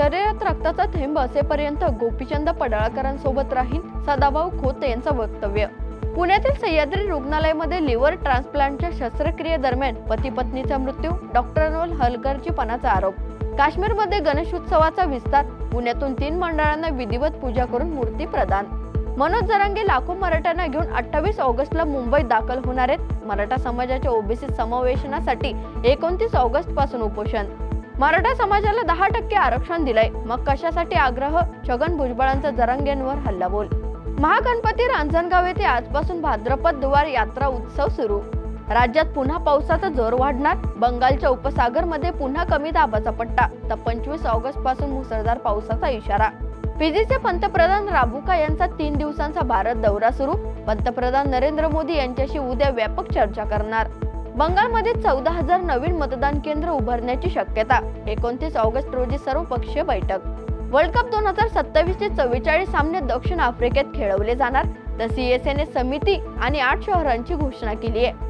शरीरात रक्ताचा थेंब असेपर्यंत गोपीचंद पडाळकरांसोबत राहीन सदाभाऊ खोत यांचं वक्तव्य. पुण्यातील सह्याद्री रुग्णालयामध्ये लिव्हर ट्रान्सप्लांटच्या शस्त्रक्रियेदरम्यान पती पत्नीचा मृत्यू डॉक्टरांवर हलगर्जीपणाचा आरोप. काश्मीरमध्ये गणेशोत्सवाचा विस्तार पुण्यातून तीन मंडळांना विधिवत पूजा करून मूर्ती प्रदान. मनोज जरांगे लाखो मराठ्यांना घेऊन अठ्ठावीस ऑगस्टला मुंबईत दाखल होणार आहेत. मराठा समाजाच्या ओबीसी समावेशनासाठी एकोणतीस ऑगस्टपासून उपोषण. मराठा समाजाला दहा टक्के आरक्षण दिलंय. मग कशासाठी आग्रह? छगन भुजबळांचा जरांगेंवर हल्लाबोल. महागणपती रांजणगाव येथे आजपासून भाद्रपद दुवार यात्रा उत्सव सुरू. राज्यात पुन्हा पावसाचा जोर वाढणार. बंगालच्या उपसागरमध्ये पुन्हा कमी दाबाचा पट्टा. तर पंचवीस ऑगस्टपासून मुसळधार पावसाचा इशारा. फिजीचे पंतप्रधान राबुका यांचा तीन दिवसांचा भारत दौरा सुरू. पंतप्रधान नरेंद्र मोदी यांच्याशी उद्या व्यापक चर्चा करणार. बंगालमध्ये चौदा हजार नवीन मतदान केंद्र उभारण्याची शक्यता एकोणतीस ऑगस्ट रोजी सर्वपक्षीय बैठक. वर्ल्ड कप दोन हजार सत्तावीस ते चव्वेचाळीस सामने दक्षिण आफ्रिकेत खेळवले जाणार तर सीएसएने समिती आणि आठ शहरांची घोषणा केली आहे.